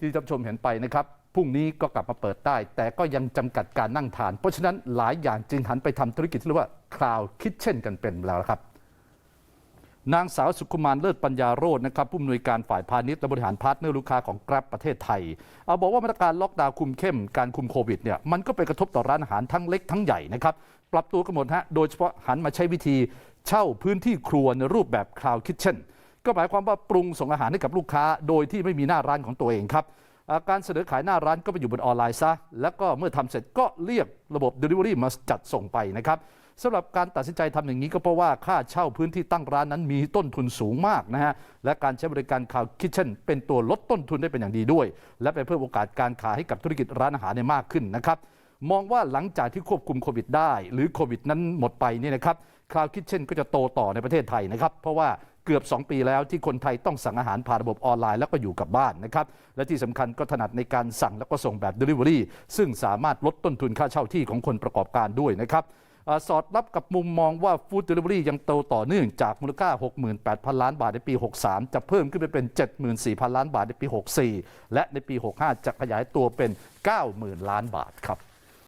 ที่ท่านชมเห็นไปนะครับพรุ่งนี้ก็กลับมาเปิดได้ แต่ก็ยังจำกัดการนั่งทาน เพราะฉะนั้นหลายอย่างจึงหันไปทำธุรกิจที่เรียกว่าคลาวคิทเช่นกันเป็นแล้วครับ นางสาวสุขุมานเลิศปัญญาโรจน์นะครับผู้อำนวยการฝ่ายพาณิชย์และบริหารพาร์ทเนอร์ลูกค้าของ Grab ประเทศไทย เอาบอกว่ามาตรการล็อกดาวน์คุมเข้มการคุมโควิดเนี่ยมันก็ไปกระทบต่อร้านอาหารทั้งเล็กทั้งใหญ่นะครับปรับตัวกันหมดฮะโดยเฉพาะหันมาใช้วิธีเช่าพื้นที่ครัวในรูปแบบคลาวคิทเช่น ก็หมายความว่าปรุงส่งอาหารให้กับลูกค้า โดยที่ไม่มีหน้าร้านของตัวเองครับการเสนอขายหน้าร้านก็ไปอยู่บนออนไลน์ซะ แล้วก็เมื่อทำเสร็จก็เรียกระบบ Delivery มาจัดส่งไปนะครับสำหรับการตัดสินใจทำอย่างนี้ก็เพราะว่าค่าเช่าพื้นที่ตั้งร้านนั้นมีต้นทุนสูงมากนะฮะ และการใช้บริการข่าวคิทเช่นเป็นตัวลดต้นทุนได้เป็นอย่างดีด้วย และไปเพิ่มโอกาสการขายให้กับธุรกิจร้านอาหารเนี่ยมากขึ้นนะครับ มองว่าหลังจากที่ควบคุมโควิดได้ หรือโควิดนั้นหมดไปเนี่ยนะครับคลาวคิทเช่นก็จะโตต่อในประเทศไทยนะครับ เพราะว่าเกือบ 2 ปีแล้วที่คนไทยต้องสั่งอาหารผ่านระบบออนไลน์แล้วก็อยู่กับบ้านนะครับ และที่สำคัญก็ถนัดในการสั่งแล้วก็ส่งแบบ Delivery ซึ่งสามารถลดต้นทุนค่าเช่าที่ของคนประกอบการด้วยนะครับอสอดรับกับมุมมองว่าฟู้ดเดลิเวอรี่ยังโตต่อเนื่องจากมูลค่า 68,000 ล้านบาทในปี 63 จะเพิ่มขึ้นไปเป็น 74,000 ล้านบาทในปี 64 และในปี 65 จะขยายตัวเป็น 90,000 ล้านบาทครับ